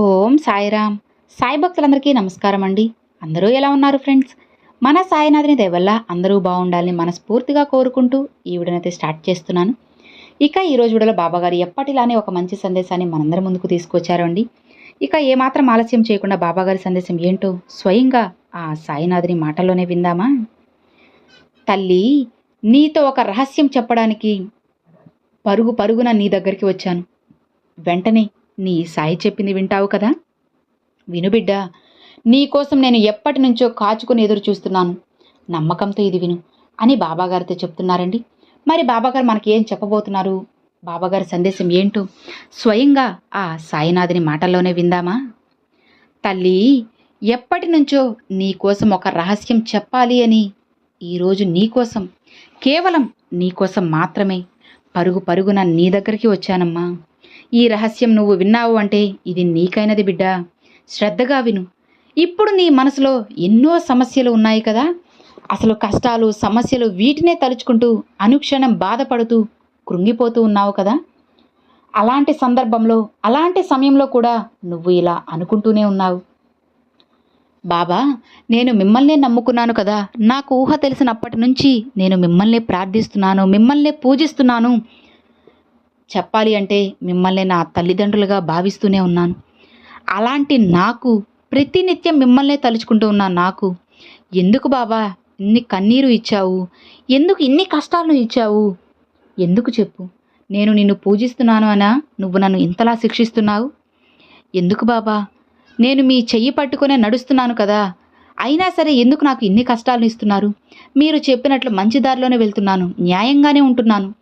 ఓం సాయిరామ్ సాయి భక్తులందరికీ నమస్కారం అండి. అందరూ ఎలా ఉన్నారు ఫ్రెండ్స్? మన సాయినాథుని దయవల్ల అందరూ బాగుండాలని మనస్ఫూర్తిగా కోరుకుంటూ ఈ వీడియోనైతే స్టార్ట్ చేస్తున్నాను. ఇక ఈ రోజు వీడియోలో బాబాగారు ఎప్పటిలానే ఒక మంచి సందేశాన్ని మనందరి ముందుకు తీసుకొచ్చారు అండి. ఇక ఏమాత్రం ఆలస్యం చేయకుండా బాబాగారి సందేశం ఏంటో స్వయంగా ఆ సాయినాథుని మాటల్లోనే విందామా? తల్లి నీతో ఒక రహస్యం చెప్పడానికి పరుగు పరుగున నీ దగ్గరికి వచ్చాను. వెంటనే నీ సాయి చెప్పింది వింటావు కదా? విను బిడ్డ నీకోసం నేను ఎప్పటి నుంచో కాచుకుని ఎదురు చూస్తున్నాను. నమ్మకంతో ఇది విను అని బాబాగారితో చెప్తున్నారండి. మరి బాబాగారు మనకి ఏం చెప్పబోతున్నారు? బాబాగారి సందేశం ఏంటో స్వయంగా ఆ సాయినాథుని మాటల్లోనే విందామా? తల్లి ఎప్పటి నుంచో నీకోసం ఒక రహస్యం చెప్పాలి అని ఈరోజు నీకోసం కేవలం నీకోసం మాత్రమే పరుగు పరుగున నీ దగ్గరికి వచ్చానమ్మా. ఈ రహస్యం నువ్వు విన్నావు అంటే ఇది నీకైనది బిడ్డ. శ్రద్ధగా విను. ఇప్పుడు నీ మనసులో ఎన్నో సమస్యలు ఉన్నాయి కదా? అసలు కష్టాలు సమస్యలు వీటినే తలుచుకుంటూ అనుక్షణం బాధపడుతూ కృంగిపోతూ ఉన్నావు కదా? అలాంటి సందర్భంలో అలాంటి సమయంలో కూడా నువ్వు ఇలా అనుకుంటూనే ఉన్నావు. బాబా నేను మిమ్మల్నే నమ్ముకున్నాను కదా. నాకు ఊహ తెలిసినప్పటి నుంచి నేను మిమ్మల్ని ప్రార్థిస్తున్నాను మిమ్మల్ని పూజిస్తున్నాను. చెప్పాలి అంటే మిమ్మల్ని నా తల్లిదండ్రులుగా భావిస్తూనే ఉన్నాను. అలాంటి నాకు ప్రతినిత్యం మిమ్మల్నే తలుచుకుంటూ ఉన్నా నాకు ఎందుకు బాబా ఇన్ని కన్నీరు ఇచ్చావు? ఎందుకు ఇన్ని కష్టాలను ఇచ్చావు? ఎందుకు చెప్పు? నేను నిన్ను పూజిస్తున్నాను అనా? నువ్వు నన్ను ఇంతలా శిక్షిస్తున్నావు? ఎందుకు బాబా? నేను మీ చెయ్యి పట్టుకునే నడుస్తున్నాను కదా? అయినా సరే ఎందుకు నాకు ఇన్ని కష్టాలను ఇస్తున్నారు? మీరు చెప్పినట్లు మంచి దారిలోనే వెళ్తున్నాను. న్యాయంగానే ఉంటున్నాను.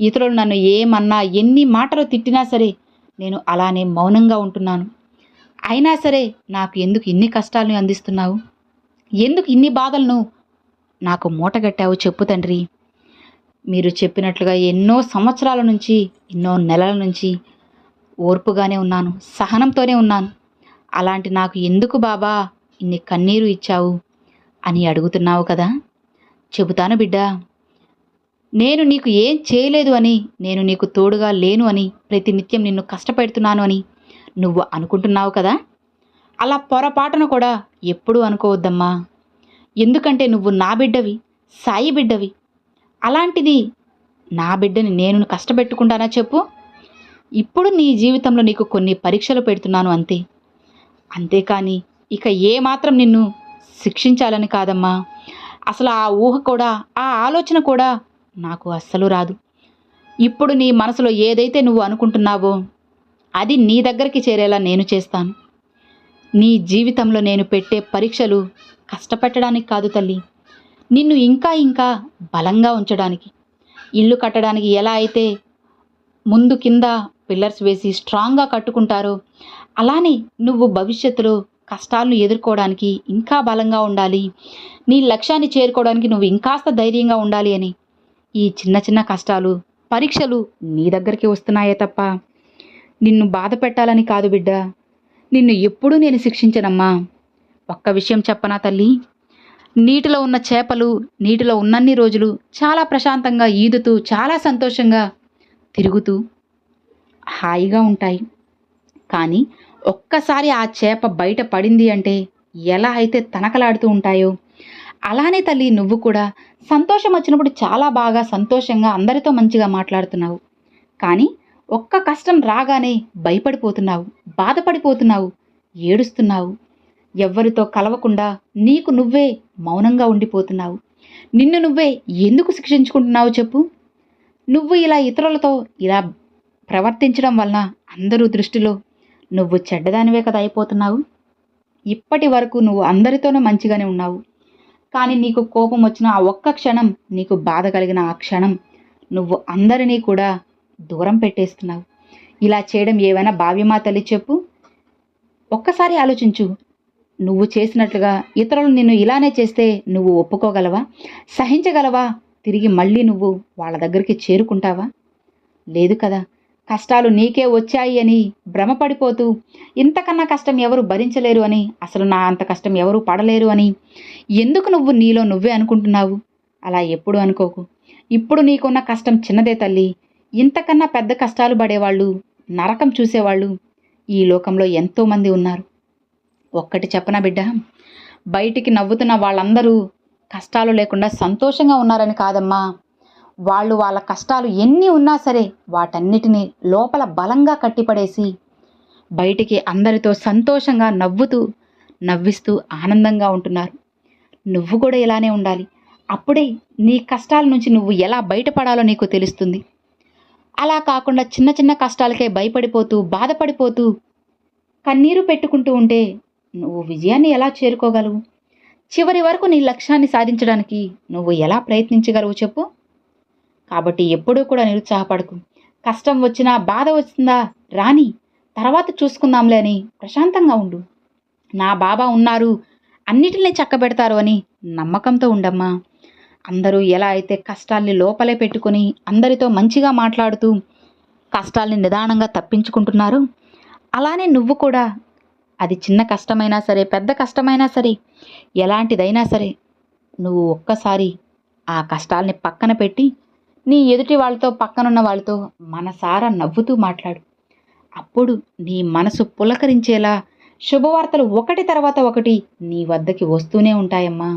ఇతరులు నన్ను ఏమన్నా ఎన్ని మాటలు తిట్టినా సరే నేను అలానే మౌనంగా ఉంటున్నాను. అయినా సరే నాకు ఎందుకు ఇన్ని కష్టాలను అందిస్తున్నావు? ఎందుకు ఇన్ని బాధలను నాకు మూటగట్టావు చెప్పు తండ్రి. మీరు చెప్పినట్లుగా ఎన్నో సంవత్సరాల నుంచి ఎన్నో నెలల నుంచి ఓర్పుగానే ఉన్నాను సహనంతోనే ఉన్నాను. అలాంటి నాకు ఎందుకు బాబా ఇన్ని కన్నీరు ఇచ్చావు అని అడుగుతున్నావు కదా? చెబుతాను బిడ్డా. నేను నీకు ఏం చేయలేదు అని నేను నీకు తోడుగా లేను అని ప్రతినిత్యం నిన్ను కష్టపెడుతున్నాను అని నువ్వు అనుకుంటున్నావు కదా? అలా పొరపాటును కూడా ఎప్పుడూ అనుకోవద్దమ్మా. ఎందుకంటే నువ్వు నా బిడ్డవి సాయి బిడ్డవి. అలాంటిది నా బిడ్డని నేను కష్టపెట్టుకుంటానా చెప్పు? ఇప్పుడు నీ జీవితంలో నీకు కొన్ని పరీక్షలు పెడుతున్నాను అంతే. అంతేకాని ఇక ఏమాత్రం నిన్ను శిక్షించాలని కాదమ్మా. అసలు ఆ ఊహ కూడా ఆ ఆలోచన కూడా నాకు అస్సలు రాదు. ఇప్పుడు నీ మనసులో ఏదైతే నువ్వు అనుకుంటున్నావో అది నీ దగ్గరికి చేరేలా నేను చేస్తాను. నీ జీవితంలో నేను పెట్టే పరీక్షలు కష్టపెట్టడానికి కాదు తల్లి. నిన్ను ఇంకా ఇంకా బలంగా ఉంచడానికి ఇల్లు కట్టడానికి ఎలా అయితే ముందు కింద పిల్లర్స్ వేసి స్ట్రాంగ్గా కట్టుకుంటారో అలానే నువ్వు భవిష్యత్తులో కష్టాలను ఎదుర్కోవడానికి ఇంకా బలంగా ఉండాలి. నీ లక్ష్యాన్ని చేరుకోవడానికి నువ్వు ఇంకాస్త ధైర్యంగా ఉండాలి అని ఈ చిన్న చిన్న కష్టాలు పరీక్షలు నీ దగ్గరికి వస్తున్నాయే తప్ప. నిన్ను బాధ పెట్టాలని కాదు బిడ్డ. నిన్ను ఎప్పుడూ నేను శిక్షించనమ్మా. ఒక్క విషయం చెప్పనా తల్లి? నీటిలో ఉన్న చేపలు నీటిలో ఉన్నన్ని రోజులు చాలా ప్రశాంతంగా ఈదుతూ చాలా సంతోషంగా తిరుగుతూ హాయిగా ఉంటాయి. కానీ ఒక్కసారి ఆ చేప బయట పడింది అంటే ఎలా అయితే తనకలాడుతూ ఉంటాయో అలానే తల్లి నువ్వు కూడా సంతోషం వచ్చినప్పుడు చాలా బాగా సంతోషంగా అందరితో మంచిగా మాట్లాడుతున్నావు. కానీ ఒక్క కష్టం రాగానే భయపడిపోతున్నావు బాధపడిపోతున్నావు ఏడుస్తున్నావు. ఎవ్వరితో కలవకుండా నీకు నువ్వే మౌనంగా ఉండిపోతున్నావు. నిన్ను నువ్వే ఎందుకు శిక్షించుకుంటున్నావు చెప్పు. నువ్వు ఇలా ఇతరులతో ఇలా ప్రవర్తించడం వలన అందరూ దృష్టిలో నువ్వు చెడ్డదానివే కదా అయిపోతున్నావు. ఇప్పటి వరకు నువ్వు అందరితోనూ మంచిగానే ఉన్నావు. కానీ నీకు కోపం వచ్చిన ఆ ఒక్క క్షణం నీకు బాధ కలిగిన ఆ క్షణం నువ్వు అందరినీ కూడా దూరం పెట్టేస్తున్నావు. ఇలా చేయడం ఏవైనా భావ్యమా తల్లి చెప్పు. ఒక్కసారి ఆలోచించు. నువ్వు చేసినట్లుగా ఇతరులు నిన్ను ఇలానే చేస్తే నువ్వు ఒప్పుకోగలవా? సహించగలవా? తిరిగి మళ్ళీ నువ్వు వాళ్ళ దగ్గరికి చేరుకుంటావా? లేదు కదా. కష్టాలు నీకే వచ్చాయి అని భ్రమపడిపోతూ ఇంతకన్నా కష్టం ఎవరు భరించలేరు అని అసలు నా అంత కష్టం ఎవరు పడలేరు అని ఎందుకు నువ్వు నీలో నువ్వే అనుకుంటున్నావు? అలా ఎప్పుడు అనుకోకు. ఇప్పుడు నీకున్న కష్టం చిన్నదే తల్లి. ఇంతకన్నా పెద్ద కష్టాలు పడేవాళ్ళు నరకం చూసేవాళ్ళు ఈ లోకంలో ఎంతోమంది ఉన్నారు. ఒక్కటి చెప్పనా బిడ్డ? బయటికి నవ్వుతున్న వాళ్ళందరూ కష్టాలు లేకుండా సంతోషంగా ఉన్నారని కాదమ్మా. వాళ్ళు వాళ్ళ కష్టాలు ఎన్ని ఉన్నా సరే వాటన్నిటినీ లోపల బలంగా కట్టిపడేసి బయటికి అందరితో సంతోషంగా నవ్వుతూ నవ్విస్తూ ఆనందంగా ఉంటున్నారు. నువ్వు కూడా ఇలానే ఉండాలి. అప్పుడే నీ కష్టాల నుంచి నువ్వు ఎలా బయటపడాలో నీకు తెలుస్తుంది. అలా కాకుండా చిన్న చిన్న కష్టాలకే భయపడిపోతూ బాధపడిపోతూ కన్నీరు పెట్టుకుంటూ ఉంటే నువ్వు విజయాన్ని ఎలా చేరుకోగలవు? చివరి వరకు నీ లక్ష్యాన్ని సాధించడానికి నువ్వు ఎలా ప్రయత్నించగలవు చెప్పు? కాబట్టి ఎప్పుడూ కూడా నిరుత్సాహపడకు. కష్టం వచ్చినా బాధ వచ్చిందా? రాని తర్వాత చూసుకుందాంలే అని ప్రశాంతంగా ఉండు. నా బాబా ఉన్నారు. అన్నిటిని చక్కబెడతారు అని నమ్మకంతో ఉండమ్మా. అందరూ ఎలా అయితే కష్టాల్ని లోపలే పెట్టుకొని అందరితో మంచిగా మాట్లాడుతూ కష్టాల్ని నిదానంగా తప్పించుకుంటున్నారు అలానే నువ్వు కూడా. అది చిన్న కష్టమైనా సరే పెద్ద కష్టమైనా సరే ఎలాంటిదైనా సరే నువ్వు ఒక్కసారి ఆ కష్టాల్ని పక్కన పెట్టి నీ ఎదుటి వాళ్ళతో పక్కనున్న వాళ్ళతో మనసారా నవ్వుతూ మాట్లాడు. అప్పుడు నీ మనసు పులకరించేలా శుభవార్తలు ఒకటి తర్వాత ఒకటి నీ వద్దకి వస్తూనే ఉంటాయమ్మా.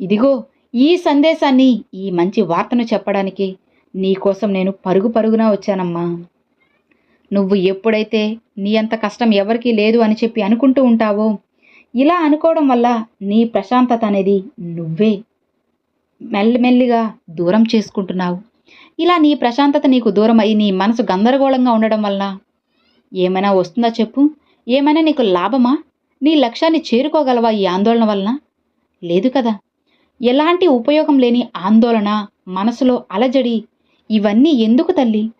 ఇదిగో ఈ సందేశాన్ని ఈ మంచి వార్తను చెప్పడానికి నీకోసం నేను పరుగు పరుగున వచ్చానమ్మా. నువ్వు ఎప్పుడైతే నీ అంత కష్టం ఎవరికీ లేదు అని చెప్పి అనుకుంటూ ఉంటావో ఇలా అనుకోవడం వల్ల నీ ప్రశాంతత అనేది నువ్వే మెల్లిమెల్లిగా దూరం చేసుకుంటున్నావు. ఇలా నీ ప్రశాంతత నీకు దూరం అయి నీ మనసు గందరగోళంగా ఉండడం వలన ఏమైనా వస్తుందా చెప్పు. ఏమైనా నీకు లాభమా? నీ లక్ష్యాన్ని చేరుకోగలవా ఈ ఆందోళన వలన? లేదు కదా. ఎలాంటి ఉపయోగం లేని ఆందోళన మనసులో అలజడి ఇవన్నీ ఎందుకు తల్లి?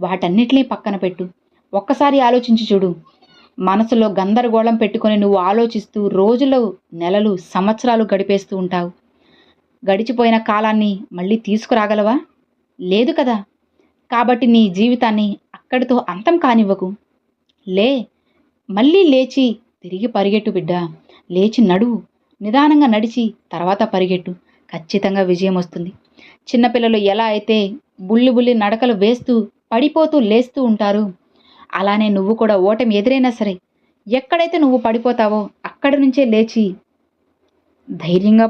వాటన్నిటినీ పక్కన పెట్టు. ఒక్కసారి ఆలోచించి చూడు. మనసులో గందరగోళం పెట్టుకొని నువ్వు ఆలోచిస్తూ రోజులు నెలలు సంవత్సరాలు గడిపేస్తూ ఉంటావు. గడిచిపోయిన కాలాన్ని మళ్ళీ తీసుకురాగలవా? లేదు కదా. కాబట్టి నీ జీవితాన్ని అక్కడితో అంతం కానివ్వకు. లే మళ్ళీ లేచి తిరిగి పరిగెట్టు బిడ్డ. లేచి నడువు. నిదానంగా నడిచి తర్వాత పరిగెట్టు. ఖచ్చితంగా విజయం వస్తుంది. చిన్నపిల్లలు ఎలా అయితే బుల్లి బుల్లి నడకలు వేస్తూ పడిపోతూ లేస్తూ ఉంటారు అలానే నువ్వు కూడా ఓటమి ఎదురైనా సరే ఎక్కడైతే నువ్వు పడిపోతావో అక్కడి నుంచే లేచి ధైర్యంగా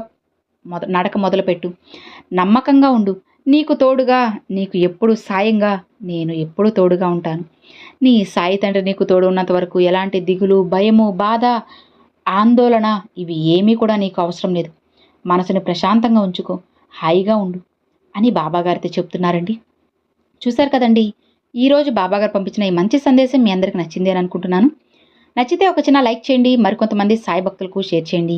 మొద నడక మొదలుపెట్టు. నమ్మకంగా ఉండు. నీకు తోడుగా నీకు ఎప్పుడు సాయంగా నేను ఎప్పుడు తోడుగా ఉంటాను. నీ సాయి తండ్రి నీకు తోడు ఉన్నంత వరకు ఎలాంటి దిగులు భయము బాధ ఆందోళన ఇవి ఏమీ కూడా నీకు అవసరం లేదు. మనసుని ప్రశాంతంగా ఉంచుకో. హాయిగా ఉండు అని బాబాగారితో చెప్తున్నారండి. చూశారు కదండి ఈరోజు బాబాగారు పంపించిన ఈ మంచి సందేశం మీ అందరికి నచ్చింది అని అనుకుంటున్నాను. నచ్చితే ఒక చిన్న లైక్ చేయండి. మరికొంతమంది సాయి భక్తులకు షేర్ చేయండి.